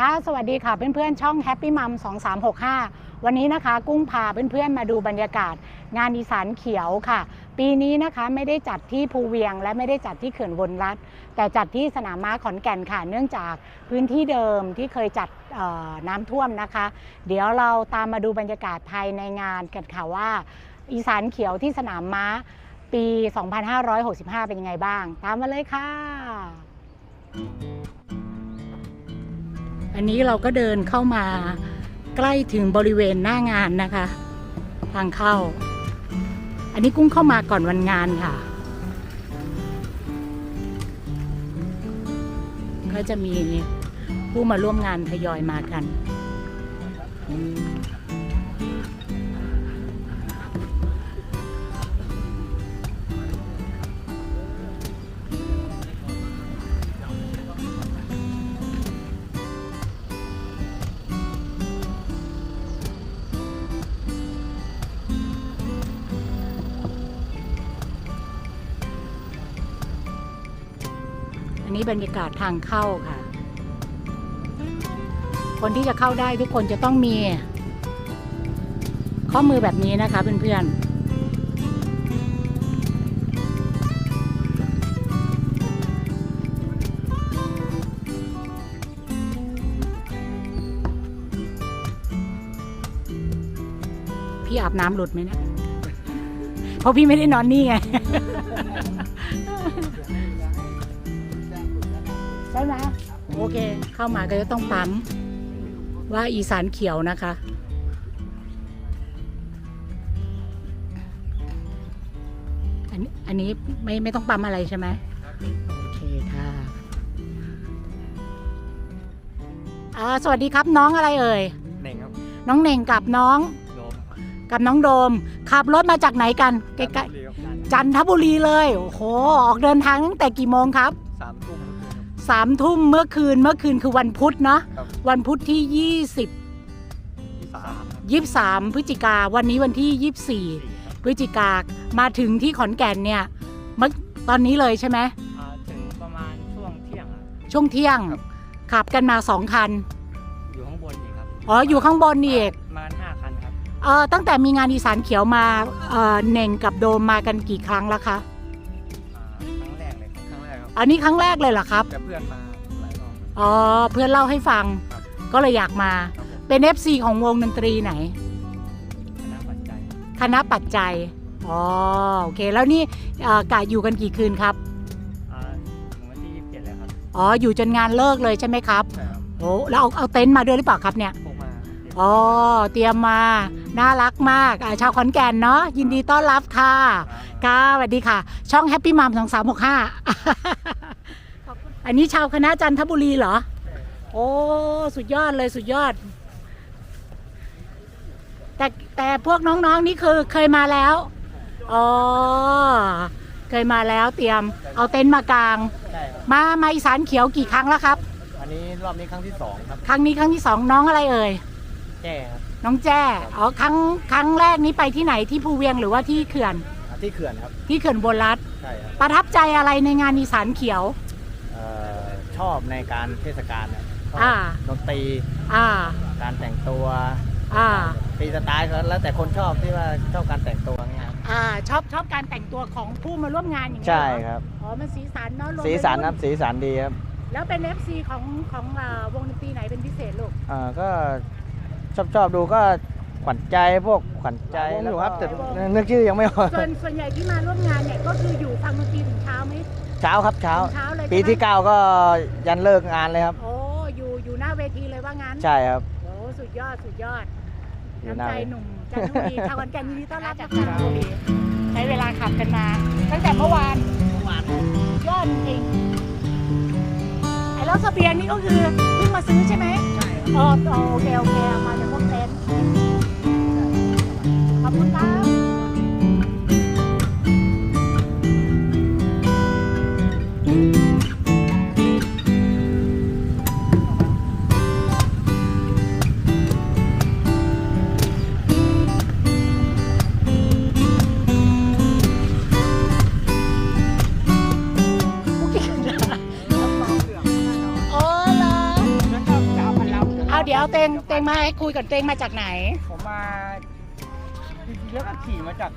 ค่ะสวัสดีค่ะเพื่อนๆช่อง Happy Mum 2365 วันนี้นะคะกุ้งพาเพื่อนๆมาดูบรรยากาศ งานอีสานเขียวค่ะ ปีนี้นะคะไม่ได้จัดที่ภูเวียง และไม่ได้จัดที่เขื่อนวนรัฐ แต่จัดที่สนามม้าขอนแก่นค่ะ เนื่องจากพื้นที่เดิมที่เคยจัดน้ำท่วมนะคะ เดี๋ยวเราตามมาดูบรรยากาศภายในงานกันค่ะว่า อีสานเขียวที่สนามม้าปี 2565 เป็นยังไงบ้าง ตามมาเลยค่ะ อันนี้เราก็เดินเข้ามาใกล้ถึงบริเวณหน้างานนะคะ ทางเข้า อันนี้กุ้งเข้ามาก่อนวันงานค่ะ ก็จะมีผู้มาร่วมงานทยอยมากันอืม นี้บรรยากาศทางเข้าค่ะ คนที่จะเข้าได้ทุกคนจะต้องมี ข้อมือแบบนี้นะคะเพื่อนๆพี่อาบน้ำหลุดไหมนะ เพราะพี่ไม่ได้นอนนี่ไง ใช่ไหมโอเค เข้ามาก็จะต้องปั๊มว่าอีสานเขียวนะคะ อันนี้อันนี้ไม่ไม่ต้องปั๊มอะไรใช่ไหมโอเคค่ะอ่าสวัสดีครับน้องอะไรเอ่ย เน่งครับน้องเน่งกับน้องโดมกับน้องโดม ขับรถมาจากไหนกันใกล้ๆๆจันทบุรีเลย โอ้โห ออกเดินทางตั้งแต่กี่โมงครับ สามทุ่ม สามทุ่มเมื่อคืนเมื่อคืนคือวันพุธเนาะครับ วันพุธที่20ที่สาม23พฤศจิกาวันนี้วันที่สี่ครับ24พฤศจิกามาถึงที่ขอนแก่นเนี่ยเมื่อตอนนี้เลยใช่ไหมอ่าถึงประมาณช่วงเที่ยงครับ ช่วงเที่ยงครับ ขับกันมาสองคัน อยู่ข้างบนอีกครับอ๋ออยู่ข้างบนนี่เอกประมาณห้าคันครับ เออตั้งแต่มีงานอีสานเขียวมาเออเน่งกับโดมมากันกี่ครั้งแล้วคะ อันนี้ครั้งแรกเลยเหรอครับ แต่เพื่อนมาหลายรอบ อ๋อ เพื่อนเล่าให้ฟัง ครับ ก็เลยอยากมา ครับผมเป็น FC ของวงดนตรีไหน คณะปัจจัยคณะปัจจัย อ๋อ โอเค แล้วนี่เอ่อกะอยู่กันกี่คืนครับ อ่าถึงวันที่ยี่สิบเจ็ดเลยครับอ๋อ อยู่จนงานเลิกเลยใช่ไหมครับ ใช่ครับโอ้แล้วเอาเอาเต็นท์มาด้วยหรือเปล่าครับเนี่ย พกมาอ๋อ เตรียมมา น่ารักมากอ่าชาวขอนแก่นเนาะยินดีต้อนรับค่ะค่ะสวัสดีค่ะ ช่อง Happy Mom 2 3 6 5อันนี้ชาวคณะจันทบุรีเหรอ โอ้สุดยอดเลยสุดยอด แต่แต่พวกน้องๆนี่คือเคยมาแล้วอ๋อเคยมาแล้วเตรียมเอาเต็นท์มากางใช่ครับมามาอีสานเขียวกี่ครั้งแล้วครับ อันนี้รอบนี้ครั้งที่สองครับ ครั้งนี้ครั้งที่สองน้องอะไรเอ่ยแก้ครับ น้องแจ้อ๋อครั้งครั้งแรกนี้ไปที่ไหนที่ภูเวียงหรือว่าที่เขื่อน อ่าที่เขื่อนครับ ที่เขื่อนบนรัฐใช่ครับประทับใจอะไรในงานอีสานเขียว เอ่อชอบในการเทศกาลนะชอบอ่า ดนตรีอ่า การแต่งตัวอ่า ฟรีสไตล์ก็แล้วแต่คนชอบที่ว่าชอบการแต่งตัวเงี้ยครับอ่า ชอบชอบการแต่งตัวของผู้มาร่วมงานอย่างนี้ยใช่เหรอครับ อ๋อ มันสีสันเนาะรวมสีสันวัยครับรุ่สีสันดีครับ แล้วเป็น FC ของของอ่าวงดนตรีไหนเป็นพิเศษลูก อ่าก็ ชอบชอบดูก็ขวัญใจพวกขวัญใจแล้วครับแต่นึกชื่อยังไม่ออกส่วนส่วนใหญ่ที่มาร่วมงานเนี่ยก็คืออยู่ฟังดนตรีถึงเช้าไหมเช้าครับเช้าถึงเช้าเลยปีใช่ไหมที่9ก็ยันเลิกงานเลยครับ โอ้อยู่อยู่หน้าเวทีเลยว่างั้น ใช่ครับโอ้สุดยอดสุดยอดอยู่หน้ำน้าใจเวทีหนุ่มจันทบุรีชาวขอนแก่นยินดีต้อนรับจากจันทบุรีใช้เวลาขับกันมา ตั้งแต่เมื่อวานยอดจริงไอ้แล้วเสบียงนี่ก็คือเพิ่งมาซื้อใช่ไหมใช่อ๋ออ๋อโอเคโอเคเอามาจากพวกเต็นท์ ขอบคุณครับโอ้เหรอเอาเดี๋ยวเตงเต งมาให้คุยกับเตงมาจากไหน ผมมาจริงๆแล้วก็ขี่มาจาก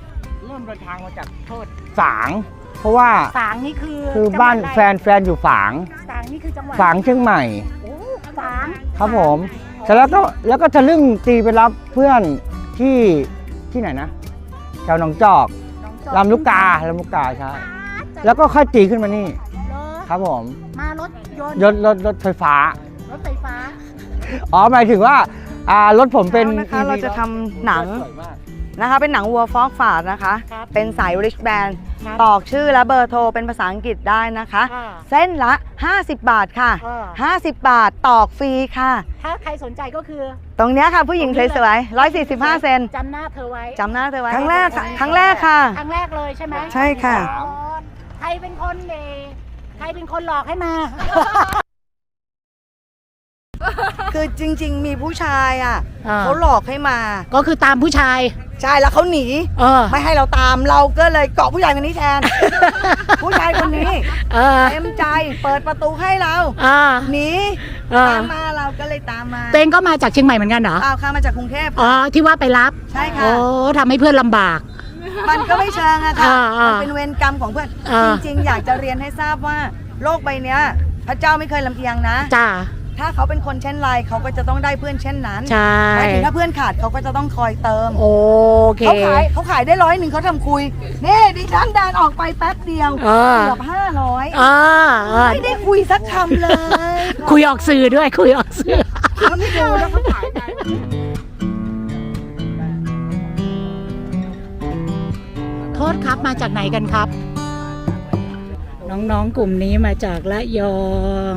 เริ่มเดินทางมาจากโทษฝาง เพราะว่าฝางนี่คือคือจังหวัดบ้านอะไรแฟนแฟนอยู่ฝางฝางนี่คือจังหวัดฝางเชียงใหม่ โอ้ฝางครับผม เสร็จแล้วก็แล้วก็ทะลึ่งตีไปรับเพื่อนที่ที่ไหนนะแถวหนองจอกน้องจอกลำลูกกาลำลูกกาใช่จะแล้วก็ค่อยตีขึ้นมานี่ เหรอครับผมมารถยนต์รถรถรถไฟฟ้ารถไฟฟ้า อ๋อหมายถึงว่าอ่ารถผมเป็นแล้วนะคะ EV เราจะทำหนังสวยมาก นะคะ เป็นหนังวัวฟอกฝาดนะคะ ครับเป็นสาย rich band ครับ ตอกชื่อและเบอร์โทรเป็นภาษาอังกฤษได้นะคะอ่าเส้นละ 50 บาทค่ะ เออ50 บาทตอกฟรีค่ะ ถ้าใครสนใจก็คือตรงเนี้ยค่ะผู้หญิงตรงนี้สเลวยๆ145 เซนจำหน้าเธอไว้จำหน้าเธอไว้ครั้งแรกค่ะครั้งแรกค่ะ ครั้งแรกเลยใช่ไหมใช่ค่ะ อ๋อใครเป็นคนเอใครเป็นคนหลอกให้มา คือจริง ๆ มีผู้ชายอะอ่า เขาหลอกให้มา ก็คือตามผู้ชาย ใช่แล้วเขาหนี เออ ไม่ให้เราตามเราก็เลยเกาะผู้ชายคนนี้แทน ผู้ชายคนนี้เออเต็มใจเปิดประตูให้เราอ่า หนีเออ ตามมาเราก็เลยตามมาเตงก็มาจากเชียงใหม่เหมือนกันเหรอเอาค่ะมาจากกรุงเทพ อ๋อ ที่ว่าไปรับใช่ค่ะ โอ้ทำให้เพื่อนลำบาก มันก็ไม่เชิงอะค่ะอ่าอ่ามัมันเป็นเวรกรรมของเพื่อน อ่า จริงๆ อยากจะเรียนให้ทราบว่า โลกใบเนี้ย พระเจ้าไม่เคยลำเอียงนะ จ้า ถ้าเขาเป็นคนเช่นไรเขาก็จะต้องได้เพื่อนเช่นนั้นใช่ หมายถึงถ้าเพื่อนขาดเขาก็จะต้องคอยเติม โอเค เขาขายเขาขายได้ร้อยหนึ่งเขาทำคุย นี่ดิฉันเดินออกไปแป๊บเดียวเออ เกือบห้าร้อยอ่าอ่าไม่ได้คุยสักคำเลยคุยออกสื่อด้วย คุยออกสื่อ เขาไม่ดูแล้วเขาขายไปโทษครับมาจากไหนกันครับ น้องๆกลุ่มนี้มาจากละยอง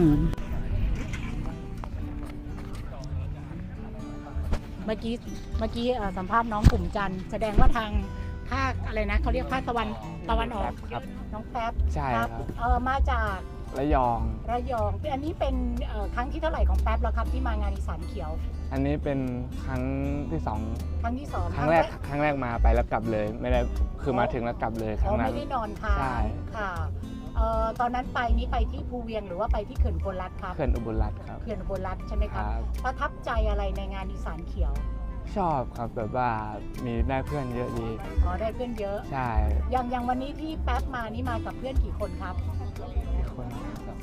กี้เมื่อกี้เอ่อสัมภาษณ์น้องกลุ่มจันทร์แสดงว่าทางภาคอะไรนะเขาเรียกภาคตะวันตะวันออกครับน้องแป๊บใช่ครับเออมาจากระยอง ระยองอันนี้เป็นเอ่อครั้งที่เท่าไหร่ของแป๊บแล้วครับที่มางานอีสานเขียว อันนี้เป็นครั้งที่สองครั้งที่สองครั้งแรกครั้งแรกมาไปแล้วกลับเลย ไม่ได้คือมาถึงแล้วกลับเลยคอ๋รั้องนั้ไม่น ได้นอนค้างใช่ ค่ะเอ่อตอนนั้นไปนี้ไปที่ภูเวียงหรือว่าไปที่เขื่อนโพลัดครับเขื่อนอุบลรัตน์ครับ เขื่อนโพลัดใช่ไหมคครับ รับ ประทับใจอะไรในงานอีสานเขียวชอบครับแบบว่ามีได้เพื่อนเยอะดี อ๋อได้เพื่อนเยอะ ใช่อย่างอย่างวันนี้ที่แป๊บมานี่มากับเพื่อนกี่คนครับคน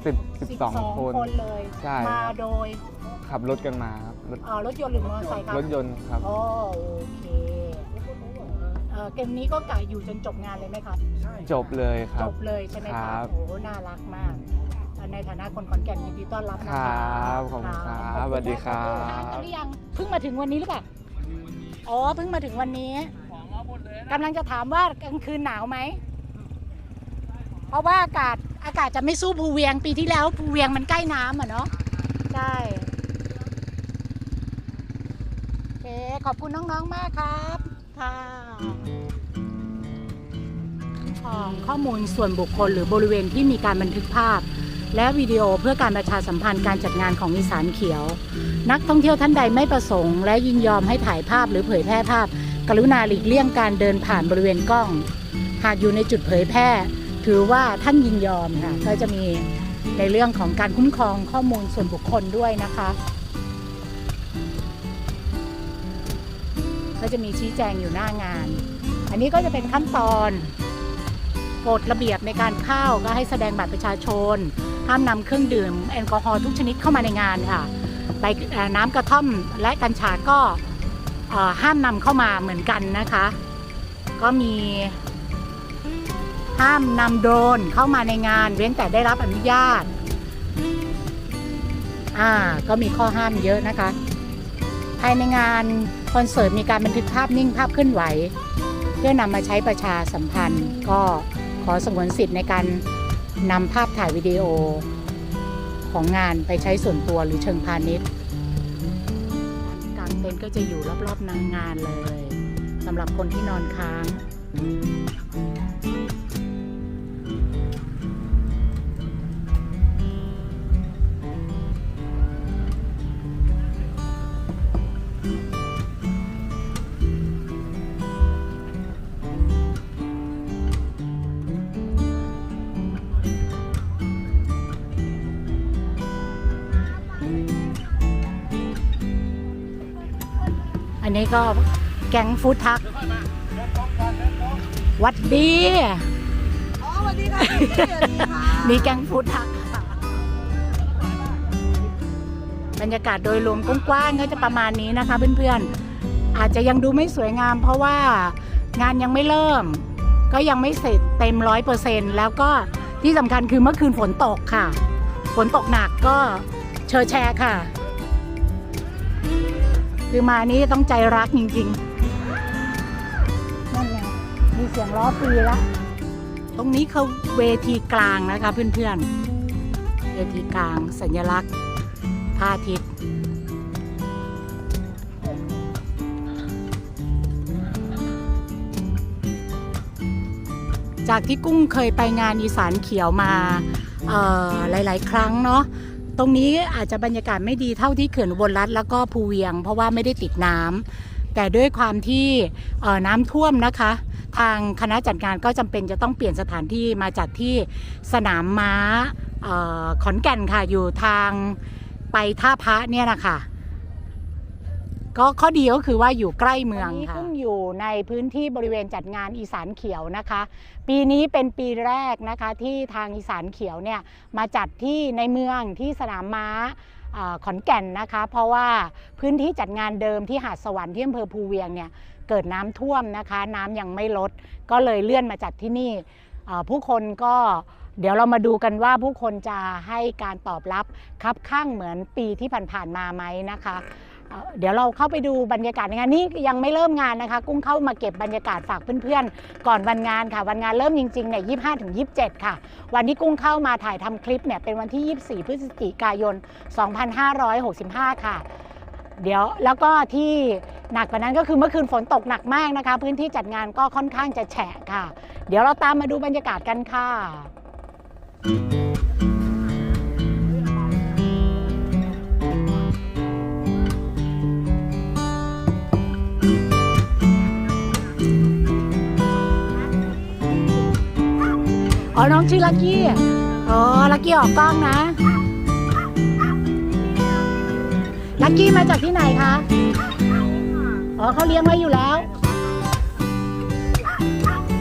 สิบสิบสองคน คนเลย ใช่ มาโดยขับรถกันมาครับรถเอ่อรถยนต์หรือมอเตอร์ไซค์ครับรถยนต์ครับโอ้โอเคเอ่อเกมนี้ก็กะอยู่จนจบงานเลยไหมครับจบเลยคจรับ บเลยใช่ไหมคครัรับบโอ้น่ารักมากเอ่อในฐานะคนขอนแก่นยินดีต้อนรับคนะรคะับขอบคุณครัขอบณสวัสดีครัทานกันบหรือยังเพิ่งมาถึงวันนี้หรือเปล่าอ๋อเพิ่งมาถึงวันนี้กำลังจะถามว่ากลางคืนหนาวไหมเพราะว่าอากาศอากาศจะไม่สู้ภูเวียงปีที่แล้วภูเวียงมันใกล้น้ำอะเนาะใช่โอเคขอบคุณน้องๆมากครับ ค่ะ ของข้อมูลส่วนบุคคลหรือบริเวณที่มีการบันทึกภาพ และวิดีโอเพื่อการประชาสัมพันธ์การจัดงานของอีสานเขียว นักท่องเที่ยวท่านใดไม่ประสงค์ และยินยอมให้ถ่ายภาพหรือเผยแพร่ภาพ กรุณาหลีกเลี่ยงการเดินผ่านบริเวณกล้อง หากอยู่ในจุดเผยแพร่ ถือว่าท่านยินยอมค่ะก็จะมีในเรื่องของการคุ้มครองข้อมูลส่วนบุคคลด้วยนะคะ ก็จะมีชี้แจงอยู่หน้างาน อันนี้ก็จะเป็นขั้นตอนกฎระเบียบในการเข้าก็ให้แสดงบัตรประชาชน ห้ามนำเครื่องดื่มแอลกอฮอล์ทุกชนิดเข้ามาในงานค่ะใบน้ำกระท่อมและกัญชาก็ห้ามนำเข้ามาเหมือนกันนะคะ ก็มีห้ามนำโดรนเข้ามาในงาน เว้นแต่ได้รับอนุญาต อ่า ก็มีข้อห้ามเยอะนะคะ ภายในงาน คอนเสิร์ตมีการบันทึกภาพนิ่งภาพเคลื่อนไหว เพื่อนำมาใช้ประชาสัมพันธ์ ก็ขอสงวนสิทธิ์ในการนำภาพถ่ายวิดีโอ ของงานไปใช้ส่วนตัวหรือเชิงพาณิชย์กางเต็นท์ก็จะอยู่รอบๆนางงานเลยสำหรับคนที่นอนค้าง นนี้ก็แก๊งฟู้ดทักหวัดดีอ๋อสวัสดีค่ะพี่สวัสดีค่ะมีแก๊งฟู้ดทักค่ะบรรยากาศโดยรวมกว้างๆก็จะประมาณนี้นะคะเพื่อนๆ อาจจะยังดูไม่สวยงาม เพราะว่างานยังไม่เริ่ม ก็ยังไม่เสร็จเต็มร้อยเปอร์เซ็นต์แล้วก็ที่สำคัญคือเมื่อคืนฝนตกค่ะ ฝนตกหนักก็เชอแชร์ค่ะ คือมานี้ต้องใจรักจริงๆ นั่นไงมีเสียงล้อฟรีแล้วตรงนี้คือเวทีกลางนะคะเพื่อนๆ เวทีกลางสัญลักษณ์พระอาทิตย์จากที่กุ้งเคยไปงานอีสานเขียวมาหลาย ๆ ครั้งเนาะ ตรงนี้อาจจะบรรยากาศไม่ดีเท่าที่เขื่อนอุบลรัฐแล้วก็ภูเวียง เพราะว่าไม่ได้ติดน้ำแต่ด้วยความที่น้ำท่วมนะคะ ทางคณะจัดงานก็จำเป็นจะต้องเปลี่ยนสถานที่มาจัดที่สนามม้าขอนแก่นค่ะอยู่ทางไปท่าพระเนี่ยนะคะ ก็ข้อดีก็คือว่าอยู่ใกล้เมืองค่ะกุ้งอยู่ในพื้นที่บริเวณจัดงานอีสานเขียวนะคะ ปีนี้เป็นปีแรกนะคะที่ทางอีสานเขียวเนี่ยมาจัดที่ในเมืองที่สนามม้าอ่าขอนแก่นนะคะ เพราะว่าพื้นที่จัดงานเดิมที่หาดสวรรค์ที่อำเภอภูเวียงเนี่ยเกิดน้ำท่วมนะคะ น้ำยังไม่ลด ก็เลยเลื่อนมาจัดที่นี่อ่าผู้คนก็เดี๋ยวเรามาดูกันว่าผู้คนจะให้การตอบรับคับข้างเหมือนปีที่ผ่านๆมาไหมนะคะ เดี๋ยวเราเข้าไปดูบรรยากาศในงานนี้ยังไม่เริ่มงานนะคะ กุ้งเข้ามาเก็บบรรยากาศฝากเพื่อนๆ ก่อนวันงานค่ะ วันงานเริ่มจริงๆเนี่ย25ถึง27ค่ะ วันที่กุ้งเข้ามาถ่ายทำคลิปเนี่ยเป็นวันที่ 24 พฤศจิกายน 2565 ค่ะ เดี๋ยวแล้วก็ที่หนักกว่านั้นก็คือเมื่อคืนฝนตกหนักมากนะคะ พื้นที่จัดงานก็ค่อนข้างจะแฉะค่ะ เดี๋ยวเราตามมาดูบรรยากาศกันค่ะ อ๋อ น้องชื่อลักกี้ อ๋อ ลักกี้ออกกล้องนะ ลักกี้มาจากที่ไหนคะ อ๋อเขาเลี้ยงไว้อยู่แล้ว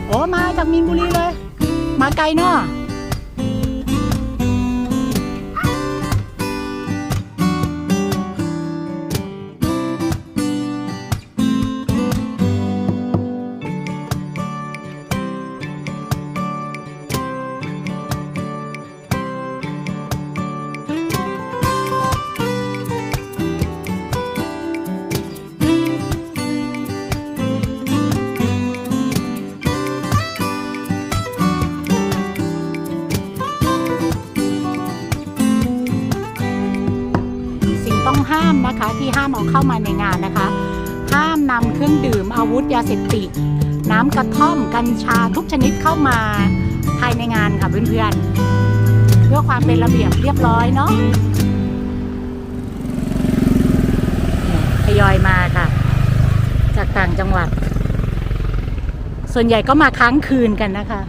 อ๋อ มาจากมีนบุรีเลย มาไกลเนาะ ต้องห้ามนะคะที่ห้ามเอาเข้ามาในงานนะคะ ห้ามนำเครื่องดื่มอาวุธยาเสพติดน้ำกระท่อมกัญชาทุกชนิดเข้ามาภายในงานค่ะเพื่อนๆเพื่อความเป็นระเบียบเรียบร้อยเนาะทยอยมาค่ะ จากต่างจังหวัด ส่วนใหญ่ก็มาค้างคืนกันนะคะ